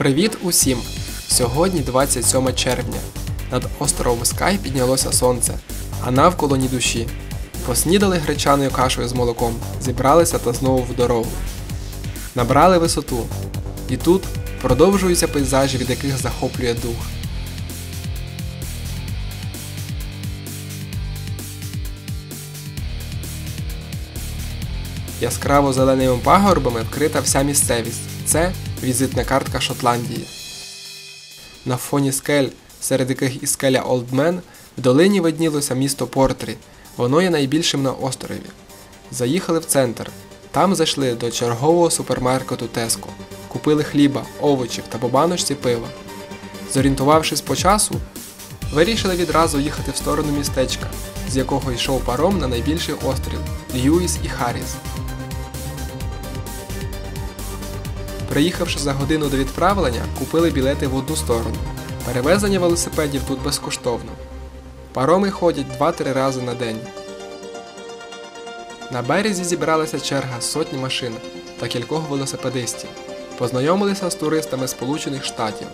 Привіт усім! Сьогодні 27 червня. Над островом Скай піднялося сонце, а навколо ні душі. Поснідали гречаною кашею з молоком, зібралися та знову в дорогу. Набрали висоту. І тут продовжуються пейзажі, від яких захоплює дух. Яскраво зеленими пагорбами вкрита вся місцевість. Це візитна картка Шотландії. На фоні скель, серед яких і скеля Олдмен, в долині виднілося місто Портрі. Воно є найбільшим на острові. Заїхали в центр. Там зайшли до чергового супермаркету Теско. Купили хліба, овочів та по баночці пива. Зорієнтувавшись по часу, вирішили відразу їхати в сторону містечка, з якого йшов паром на найбільший острів Льюіс і Харріс. Приїхавши за годину до відправлення, купили білети в одну сторону. Перевезення велосипедів тут безкоштовно. Пароми ходять 2-3 рази на день. На березі зібралася черга сотні машин та кількох велосипедистів. Познайомилися з туристами Сполучених Штатів.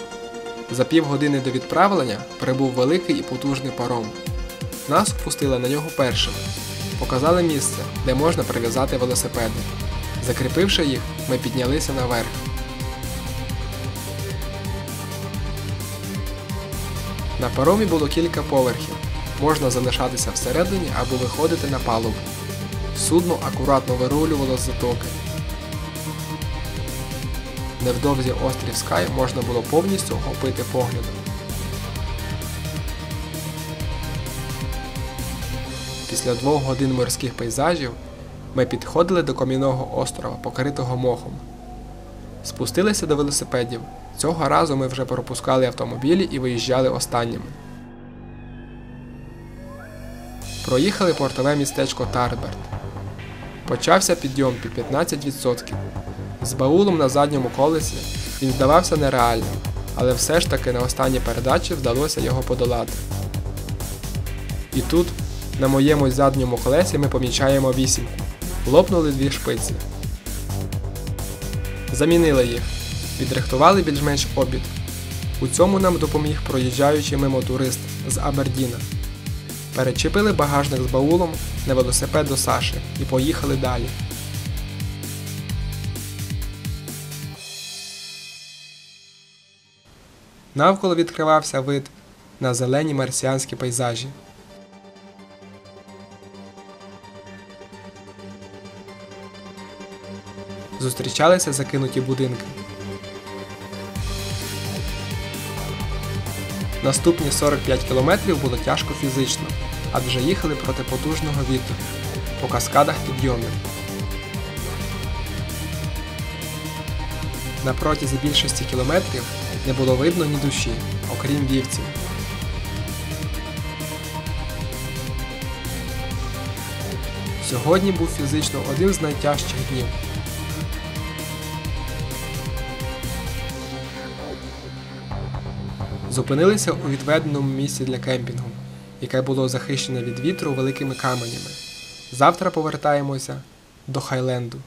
За півгодини до відправлення прибув великий і потужний паром. Нас впустили на нього першими. Показали місце, де можна прив'язати велосипеди. Закріпивши їх, ми піднялися наверх. На паромі було кілька поверхів. Можна залишатися всередині або виходити на палубу. Судно акуратно вирулювало з затоки. Невдовзі острів Скай можна було повністю охопити поглядом. Після двох годин морських пейзажів ми підходили до кам'яного острова, покритого мохом. Спустилися до велосипедів. Цього разу ми вже пропускали автомобілі і виїжджали останніми. Проїхали портове містечко Тарберт. Почався підйом під 15%. З баулом на задньому колесі він здавався нереальним, але все ж таки на останній передачі вдалося його подолати. І тут, на моєму задньому колесі, ми помічаємо вісімку. Лопнули дві шпиці. Замінили їх, відрихтували більш-менш обід. У цьому нам допоміг проїжджаючий мимо турист з Абердіна. Перечепили багажник з баулом на велосипед до Саші і поїхали далі. Навколо відкривався вид на зелені марсіанські пейзажі. Зустрічалися закинуті будинки. Наступні 45 кілометрів було тяжко фізично, адже їхали проти потужного вітру по каскадах підйомів. На протязі більшості кілометрів не було видно ні душі, окрім вівців. Сьогодні був фізично один з найтяжчих днів. Зупинилися у відведеному місці для кемпінгу, яке було захищене від вітру великими каменями. Завтра повертаємося до Хайленду.